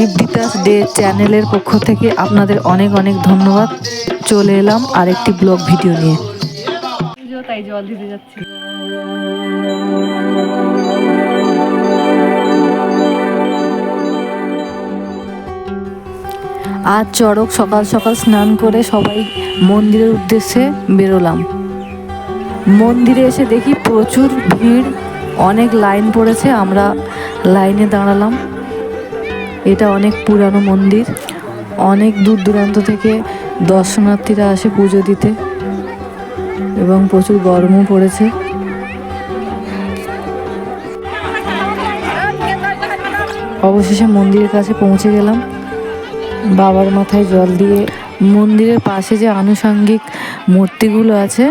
ইবদিতাস day চ্যানেলের পক্ষ থেকে আপনাদের অনেক অনেক ধন্যবাদ। চলে এলাম আরেকটি ব্লগ ভিডিও নিয়ে। তাই জল আজ চড়ক সকাল সকাল স্নান করে সবাই মন্দিরের উদ্দেশ্যে বেরোলাম। মন্দিরে এসে দেখি প্রচুর ভিড়, অনেক লাইন পড়েছে, আমরা লাইনে দাঁড়ালাম। এটা অনেক পুরানো মন্দির। অনেক দূর দূরান্ত থেকে দর্শনার্থীরা আসে পুজো দিতে এবং প্রচুর গরমও পড়েছে। অবশেষে মন্দিরের কাছে পৌঁছে গেলাম। বাবার মাথায় জল দিয়ে মন্দিরের পাশে যে আনুষঙ্গিক মূর্তিগুলো আছে,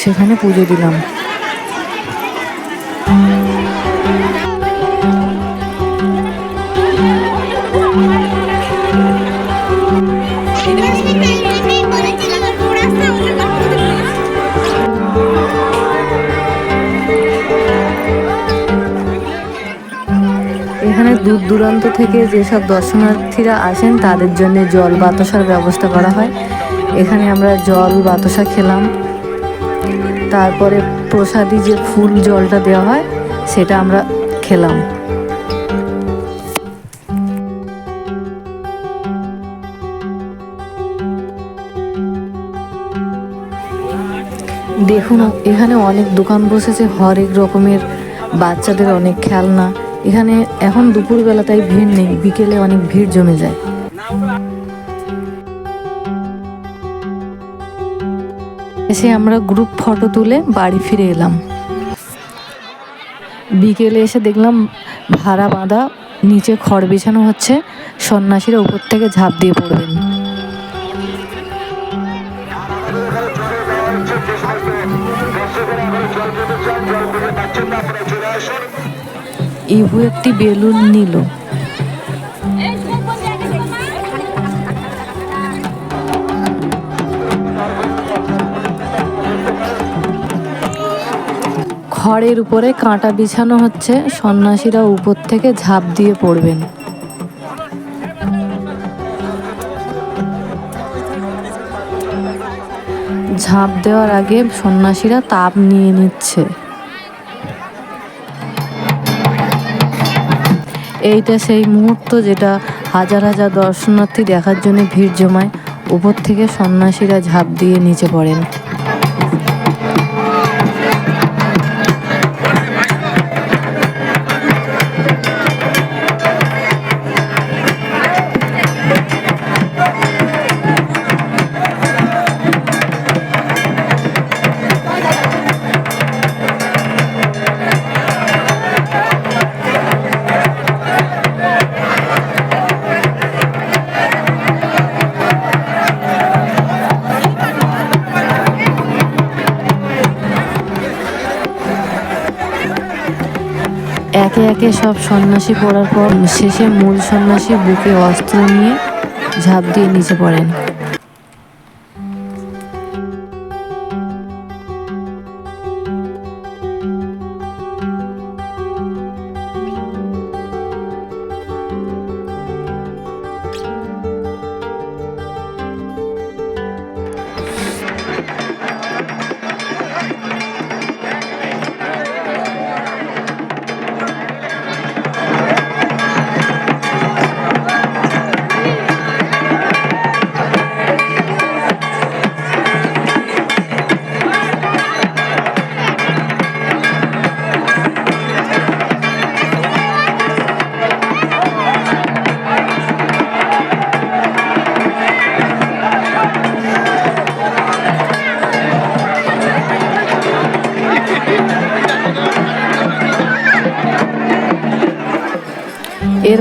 সেখানে পুজো দিলাম। এখানে দূর দূরান্ত থেকে যেসব দর্শনার্থীরা আসেন, তাদের জন্য জল বাতাসার ব্যবস্থা করা হয়। এখানে আমরা জল বাতাসা খেলাম। তারপরে প্রসাদি যে ফুল জলটা দেওয়া হয়, সেটা আমরা খেলাম। দেখুন, এখানে অনেক দোকান বসেছে, হরেক রকমের বাচ্চাদের অনেক খেলনা। এখানে এখন দুপুরবেলা তাই ভিড় নেই, বিকেলে অনেক ভিড় জমে যায়। এসে আমরা গ্রুপ ফটো তুলে বাড়ি ফিরে এলাম। বিকেলে এসে দেখলাম ভাড়া বাঁধা, নিচে খড় বিছানো হচ্ছে, সন্ন্যাসীরা উপর থেকে ঝাঁপ দিয়ে পড়বেন। ইভু একটি বেলুন নিল। খড়ের উপরে কাঁটা বিছানো হচ্ছে, সন্ন্যাসীরা উপর থেকে ঝাঁপ দিয়ে পড়বেন। ঝাঁপ দেওয়ার আগে সন্ন্যাসীরা তাপ নিয়ে নিচ্ছে। এইটা সেই মুহূর্ত যেটা হাজার হাজার দর্শনার্থী দেখার জন্য ভিড় জমায়। উপর থেকে সন্ন্যাসীরা ঝাঁপ দিয়ে নিচে পড়েন। একে একে সব সন্ন্যাসী পড়ার পর শেষে মূল সন্ন্যাসী বুকে অস্ত্র নিয়ে ঝাঁপ দিয়ে নিচে পড়েন।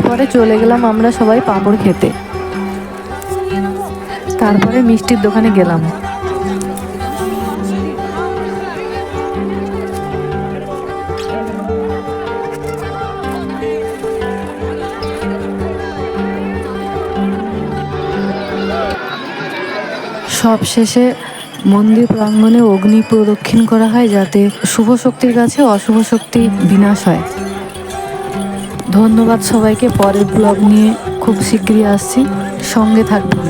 এরপরে চলে গেলাম আমরা সবাই পাঁপড় খেতে। তারপরে মিষ্টির দোকানে গেলাম। সব শেষে মন্দির প্রাঙ্গণে অগ্নি প্রদক্ষিণ করা হয় যাতে শুভ শক্তির কাছে অশুভ শক্তি বিনাশ হয়। ধন্যবাদ সবাইকে পরের ব্লগ নিয়ে খুব শীঘ্রই আসছি। সঙ্গে থাকবেন।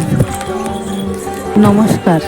নমস্কার।